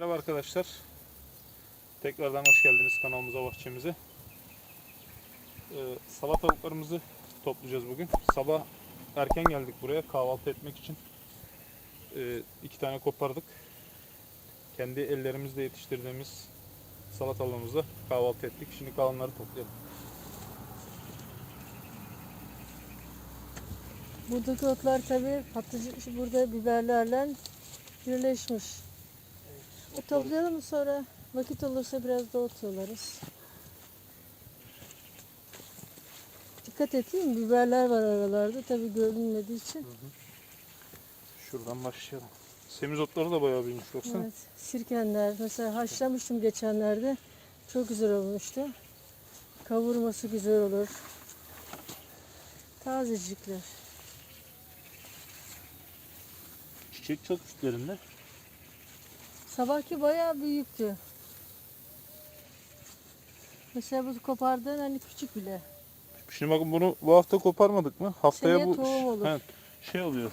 Merhaba arkadaşlar. Tekrardan hoş geldiniz kanalımıza, bahçemize. Ee, salatalıklarımızı toplayacağız bugün. Sabah erken geldik buraya kahvaltı etmek için. Ee, iki tane kopardık. Kendi ellerimizle yetiştirdiğimiz salatalığımızla kahvaltı ettik. Şimdi kalanları toplayalım. Buradaki otlar tabii patlıcan, burada biberlerle birleşmiş. E, toplayalım sonra? Vakit olursa biraz da ot yolarız. Dikkat edeyim biberler var aralarda tabii görünmediği için. Şuradan başlayalım. Semizotları da bayağı büyümüş baksana. Evet, sirkenler mesela haşlamıştım geçenlerde. Çok güzel olmuştu. Kavurması güzel olur. Tazecikler. Çiçek çok üstlerinde. Sabahki bayağı büyüktü. Mesela bu kopardığın hani küçük bile. Şimdi bakın bunu bu hafta koparmadık mı? Haftaya Seneye bu tohum olur. He, şey oluyor.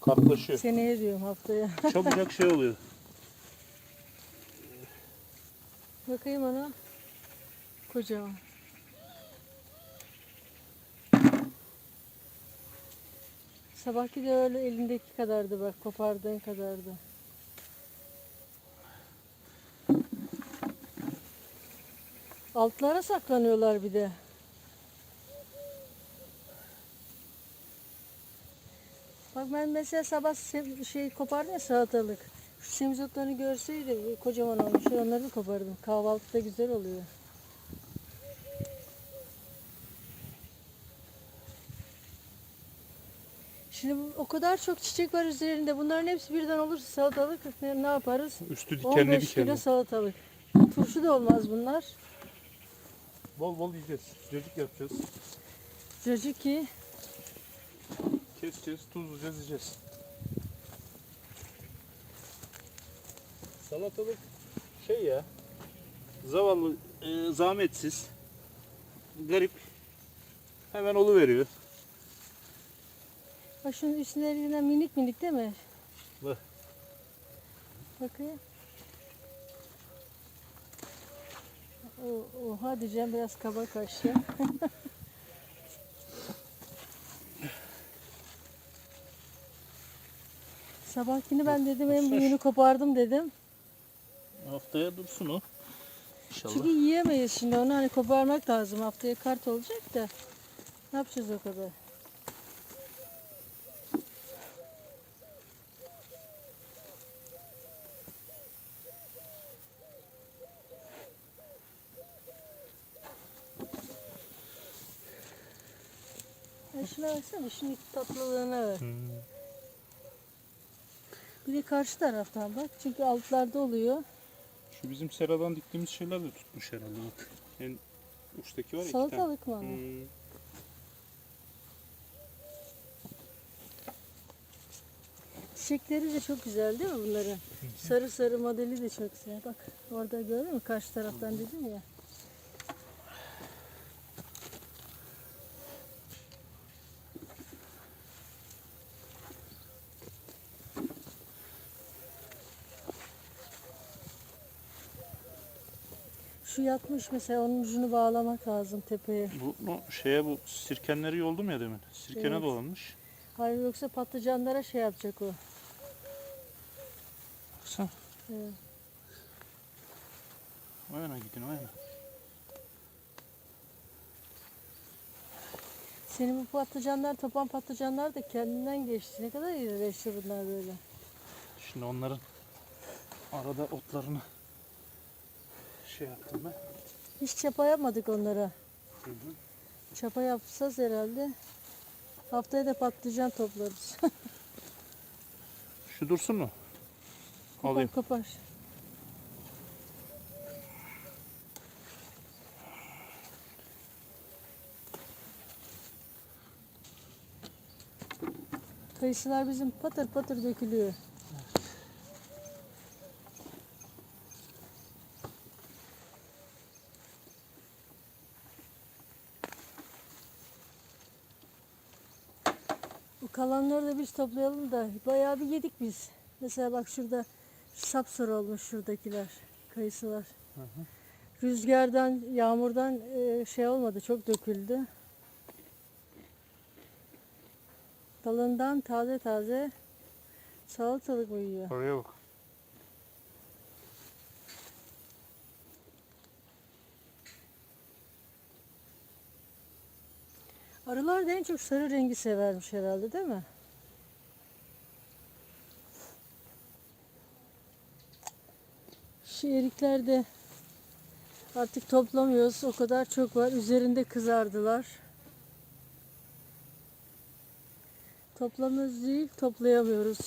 Kartlaşıyor. Seneye diyorum haftaya. Çabucak şey oluyor. Bakayım ona. Kocaman. Sabahki de öyle elindeki kadardı bak kopardığın kadardı. Altlara saklanıyorlar bir de. Bak ben mesela sabah şey kopardım ya salatalık. Şu semizotlarını görseydim kocaman olmuş. Onları da kopardım. Kahvaltıda güzel oluyor. Şimdi o kadar çok çiçek var üzerinde. Bunların hepsi birden olursa salatalık ne, yaparız? Üstü dikenli 15 kilo dikenli. salatalık. Turşu da olmaz bunlar. Bol bol yiyeceğiz. Cacık yapacağız. Caciki. Keseceğiz, tuzlayacağız, yiyeceğiz. Salatalık şey ya. Zavallı, e, zahmetsiz. Garip. Hemen veriyor. Bak şunun üstlerine minik minik değil mi? Bak. Bakayım. O, oha diyeceğim biraz kaba kaşlı. Sabahkini ben dedim en büyüğünü kopardım dedim. Haftaya dursun o. İnşallah. Çünkü yiyemeyiz şimdi onu hani koparmak lazım. Haftaya kart olacak da. Ne yapacağız o kadar? Şuna baksana şunun tatlılığına bak. Hmm. Bir de karşı taraftan bak. Çünkü altlarda oluyor. Şu bizim seradan diktiğimiz şeyler de tutmuş herhalde bak. En uçtaki var ya. Salatalık mı? Hmm. Çiçekleri de çok güzel değil mi bunların? Sarı sarı modeli de çok güzel. Bak orada gördün mü? Karşı taraftan dedim ya. Şu yatmış mesela onun ucunu bağlamak lazım tepeye. Bu, bu şeye bu sirkenleri yoldum ya demin. Sirkene Evet. dolanmış. Hayır yoksa patlıcanlara şey yapacak o. Baksana. Evet. O yana gidin o yana. Senin bu patlıcanlar, topan patlıcanlar da kendinden geçti. Ne kadar iyileşti bunlar böyle. Şimdi onların arada otlarını şey yaptım ben. Hiç çapa yapmadık onlara. Hı hı. Çapa yapsaz herhalde. Haftaya da patlıcan toplarız. Şu dursun mu? kopar Alayım. kopar. Kayısılar bizim patır patır dökülüyor. Bu kalanları da biz toplayalım da bayağı bir yedik biz. Mesela bak şurada Sapsarı olmuş şuradakiler. Kayısılar. Hı hı. Rüzgardan, yağmurdan e, şey olmadı. Çok döküldü. Dalından taze taze salatalık uyuyor. Oraya bak. Arılar da en çok sarı rengi severmiş herhalde değil mi? Şu erikler de artık toplamıyoruz. O kadar çok var. Üzerinde kızardılar. Toplamıyoruz değil, toplayamıyoruz.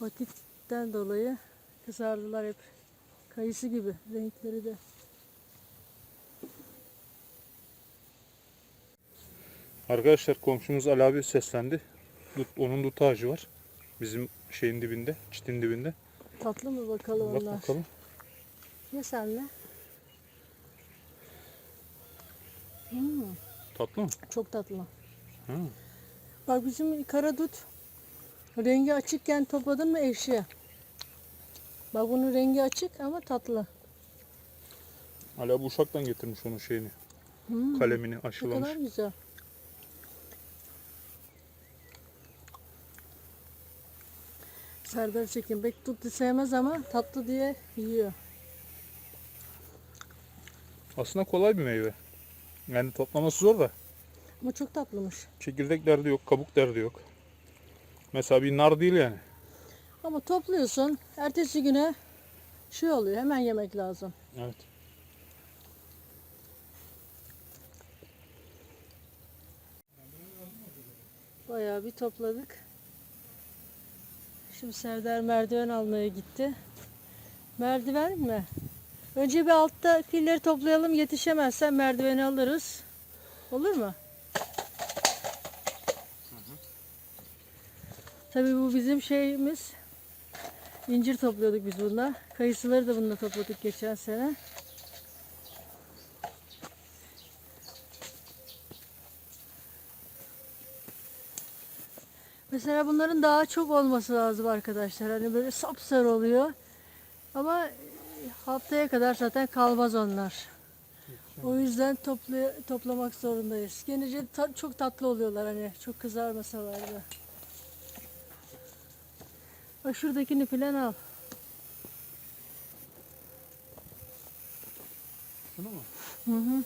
Vakitten dolayı kızardılar hep. Kayısı gibi renkleri de. Arkadaşlar komşumuz Ali abi seslendi. Dut, onun dut ağacı var. Bizim şeyin dibinde, çitin dibinde. Tatlı mı bakalım Bak onlar? bakalım. Ye senle. Hmm, Tatlı mı? çok tatlı. Hı. Bak bizim kara dut rengi açıkken topladın mı ekşi. Bak bunun rengi açık ama tatlı. Ali abi uşaktan getirmiş onun şeyini. Hmm, Kalemini ne aşılamış. kadar güzel. Serdar Çekin pek tut sevmez ama tatlı diye yiyor. Aslında kolay bir meyve. Yani toplaması zor da. Ama çok tatlımış. Çekirdek derdi yok, kabuk derdi yok. Mesela bir nar değil yani. Ama topluyorsun ertesi güne şey oluyor hemen yemek lazım. Evet. Bayağı bir topladık. Şimdi Serdar merdiven almaya gitti. Merdiven mi? Önce bir altta filleri toplayalım. Yetişemezsen merdiveni alırız. Olur mu? Tabii bu bizim şeyimiz. İncir topluyorduk biz bununla. Kayısıları da bununla topladık geçen sene. Mesela bunların daha çok olması lazım arkadaşlar. Hani böyle sapsarı oluyor. Ama haftaya kadar zaten kalmaz onlar. O yüzden toplu, toplamak zorundayız. Genece ta- çok tatlı oluyorlar hani çok kızarmasalar da. Bak şuradakini falan al. Şunu mu? Hı hı.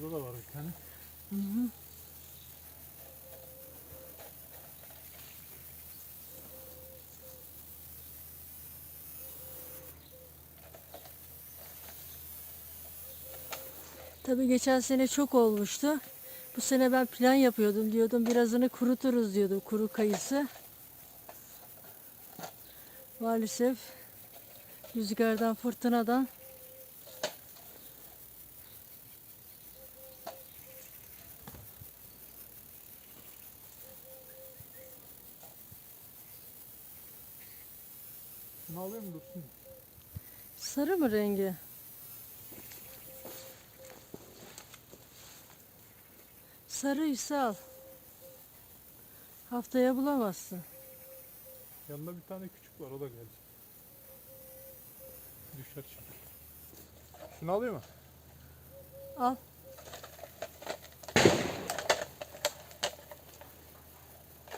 Şurada da var bir tane. Hı hı. Tabii geçen sene çok olmuştu. Bu sene ben plan yapıyordum diyordum birazını kuruturuz diyordum kuru kayısı. Maalesef rüzgardan fırtınadan alayım dursun? sarı mı rengi? Sarıysa al. Haftaya bulamazsın. Yanında bir tane küçük var o da geldi. Düşer şimdi. Şunu alayım mı? Al.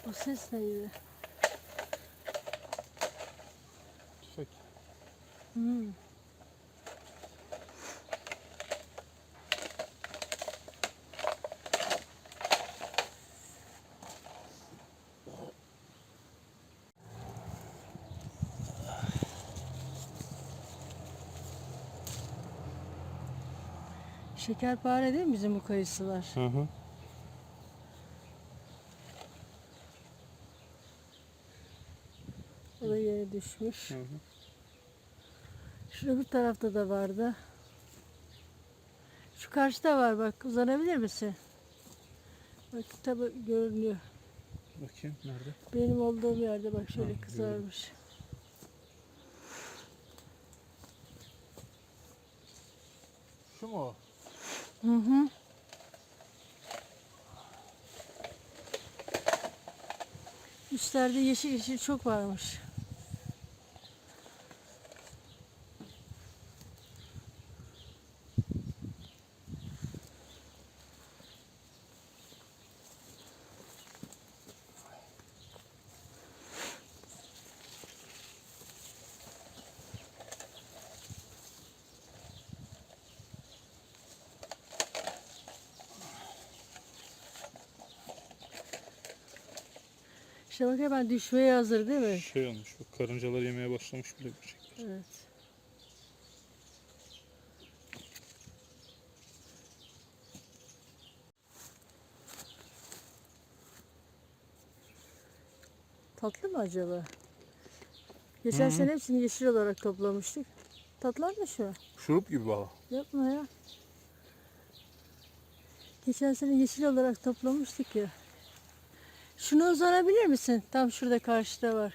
O ses neydi? Tüfek. Hmm. Şekerpare değil mi bizim bu kayısılar? Hı hı. O da yere düşmüş. Hı hı. Şu öbür tarafta da vardı. Şu karşıda var bak uzanabilir misin? Bak tabi görünüyor. Bakayım nerede? Benim olduğum yerde bak şöyle Ha, kızarmış. Şu mu? Hı hı. Üstlerde yeşil yeşil çok varmış. İşte bak hemen düşmeye hazır değil mi? Şey olmuş. Bak karıncalar yemeye başlamış bile böcekler. Evet. Tatlı mı acaba? Geçen Hı hı. sene hepsini yeşil olarak toplamıştık. Tatlanmış mı? Şurup gibi valla. Yapma ya. Geçen sene yeşil olarak toplamıştık ya. Şunu uzanabilir misin? Tam şurada karşıda var.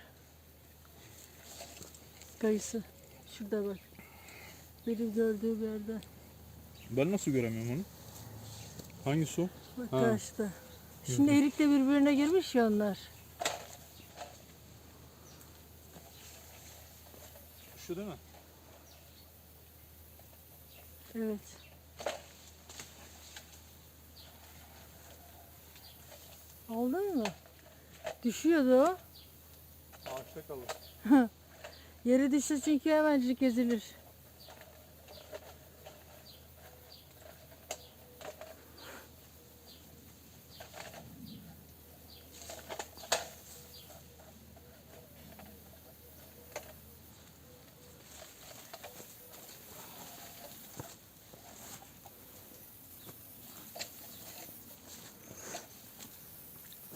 Kayısı. Şurada bak. Benim gördüğüm yerde. Ben nasıl göremiyorum onu? Hangisi o? Bak Ha. karşıda. Şimdi erikle birbirine girmiş ya onlar. Şu değil mi? Evet. Oldu mu? Düşüyordu. Ağaçta kalır. Yere düşse çünkü hemencik ezilir.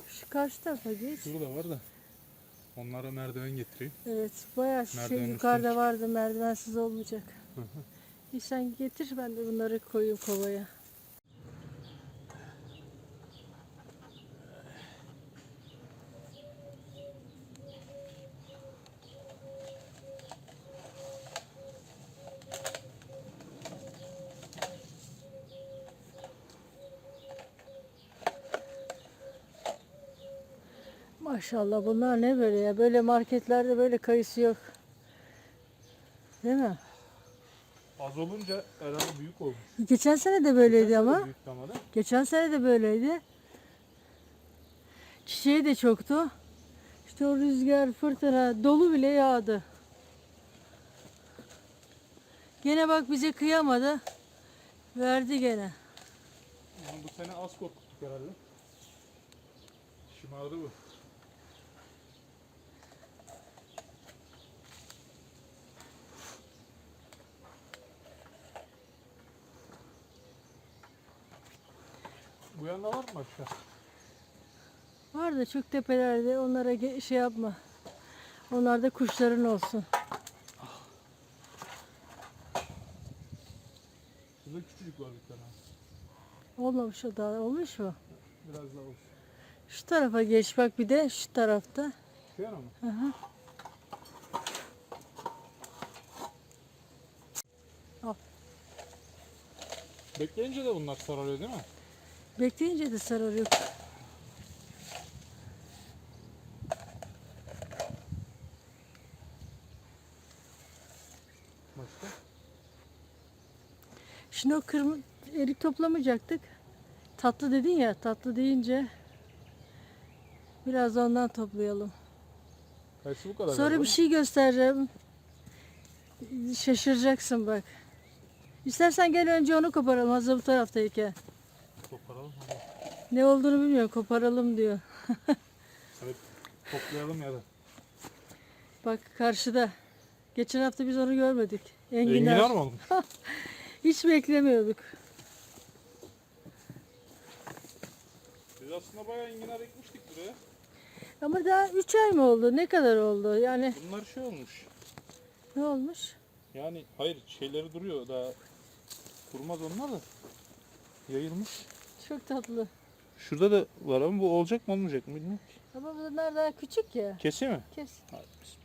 Şu karşı tarafa geç. Şurada var da. Onlara merdiven getireyim. Evet, bayağı şu şey Merdivenin yukarıda üstüne vardı, merdivensiz olmayacak. Bir sen getir, ben de bunları koyayım kovaya. Maşallah bunlar ne böyle ya? Böyle marketlerde böyle kayısı yok. Değil mi? Az olunca herhalde büyük olmuş. Geçen sene de böyleydi ama. Büyük ama da. Geçen sene de böyleydi. Çiçeği de çoktu. İşte o rüzgar, fırtına, dolu bile yağdı. Gene bak bize kıyamadı. Verdi gene. Yani bu sene az korkuttuk herhalde. Şımardı bu. Bu yanda var mı başka? Var da çok tepelerde onlara şey yapma. Onlar da kuşların olsun. Burada küçücük var bir tane. Olmamış o daha. Olmuş mu? Biraz daha olsun. Şu tarafa geç bak bir de şu tarafta. Şu yana mı? Hı hı. Al. Bekleyince de bunlar sararıyor değil mi? Bekleyince de sararıyor. Başka? Şimdi o kırmızı erik toplamayacaktık. Tatlı dedin ya, tatlı deyince biraz ondan toplayalım. Kayısı bu kadar. Sonra galiba. bir şey göstereceğim. Şaşıracaksın bak. İstersen gel önce onu koparalım hazır bu taraftayken. Ne olduğunu bilmiyorum koparalım diyor. Evet. Toplayalım ya da. Bak karşıda. Geçen hafta biz onu görmedik. Enginar. Enginar mı olmuş? Hiç beklemiyorduk. Biz aslında bayağı enginar ekmiştik buraya. Ama daha 3 ay mı oldu? Ne kadar oldu? Yani Bunlar şey olmuş. ne olmuş? Yani hayır şeyleri duruyor daha kurmaz onlar da. Yayılmış. Çok tatlı. Şurada da var ama bu olacak mı olmayacak mı bilmiyorum. ki. Ama bunlar daha küçük ya. Keseyim mi? Kes. Hadi bismillah.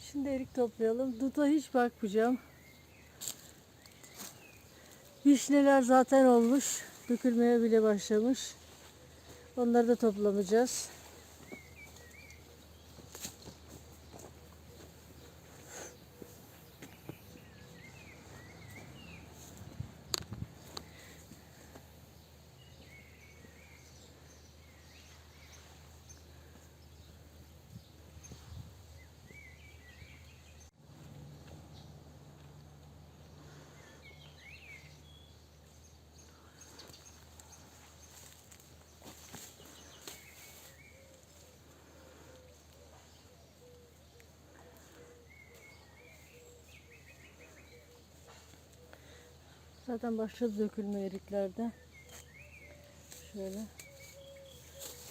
Şimdi erik toplayalım. Duta hiç bakmayacağım. Vişneler zaten olmuş. Dökülmeye bile başlamış. Onları da toplamayacağız. Zaten başladı dökülme eriklerde. Şöyle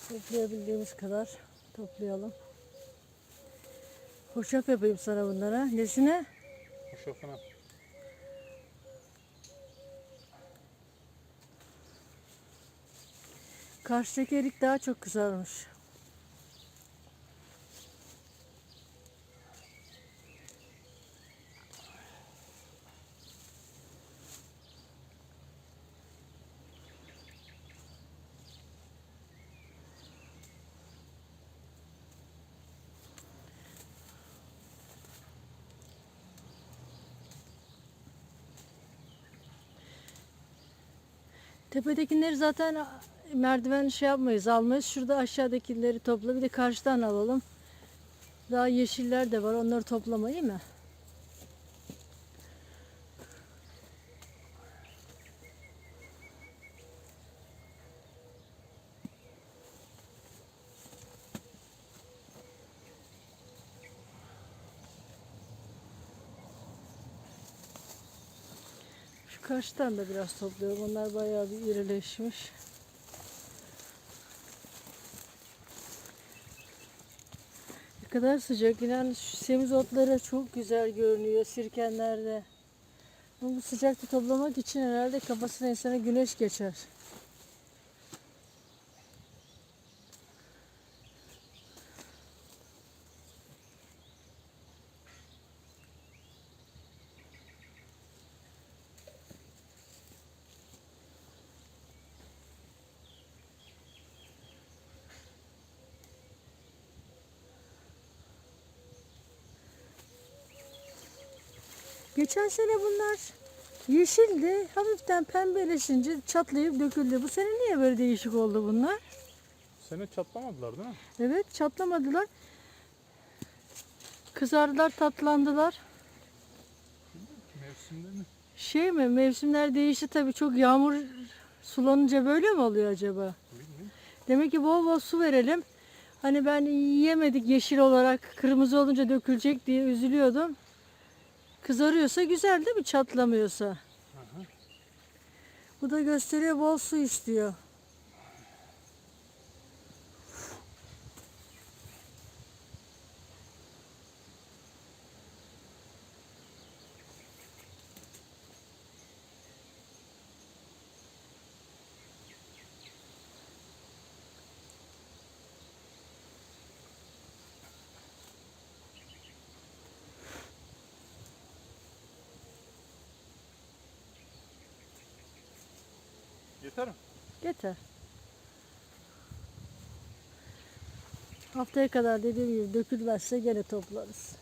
toplayabildiğimiz kadar toplayalım. Hoşaf yapayım sana bunlara. Nesine? Hoşafına. Karşıdaki erik daha çok kızarmış. Tepedekileri zaten merdiven şey yapmayız, almayız. Şurada aşağıdakileri topla. Bir de karşıdan alalım. Daha yeşiller de var. Onları toplama iyi karşıdan da biraz topluyorum. Onlar bayağı bir irileşmiş. Ne kadar sıcak. İnan şu semiz otları çok güzel görünüyor sirkenlerde. Ama bu sıcakta toplamak için herhalde kafasına insana güneş geçer. Geçen sene bunlar yeşildi. Hafiften pembeleşince çatlayıp döküldü. Bu sene niye böyle değişik oldu bunlar? Sene çatlamadılar değil mi? Evet çatlamadılar. Kızardılar, tatlandılar. Mevsimde mi? Şey mi mevsimler değişti tabii çok yağmur sulanınca böyle mi oluyor acaba? Bilmiyorum. Demek ki bol bol su verelim. Hani ben yiyemedik yeşil olarak kırmızı olunca dökülecek diye üzülüyordum. Kızarıyorsa güzel değil mi çatlamıyorsa? Bu da gösteriyor bol su istiyor. Mi? Yeter. Haftaya kadar dediğim gibi dökülmezse gene toplarız.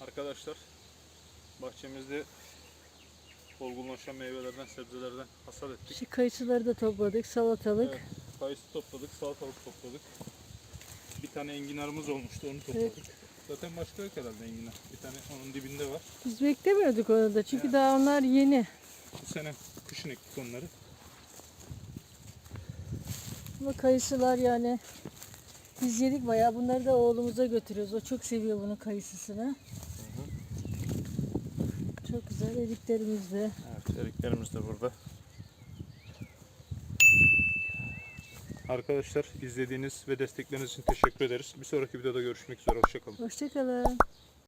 Arkadaşlar bahçemizde olgunlaşan meyvelerden, sebzelerden hasat ettik. Şu kayısıları da topladık, salatalık. Evet, kayısı topladık, salatalık topladık. Bir tane enginarımız olmuştu, onu topladık. Zaten başka yok herhalde enginar. Bir tane onun dibinde var. Biz beklemiyorduk onu da çünkü daha onlar yeni. Bu sene kışın ektik onları. Ama kayısılar yani biz yedik bayağı. Bunları da oğlumuza götürüyoruz. O çok seviyor bunun kayısısını. Çok güzel eriklerimiz de. Evet, eriklerimiz de burada. Arkadaşlar izlediğiniz ve destekleriniz için teşekkür ederiz. Bir sonraki videoda görüşmek üzere. Hoşçakalın. Hoşçakalın.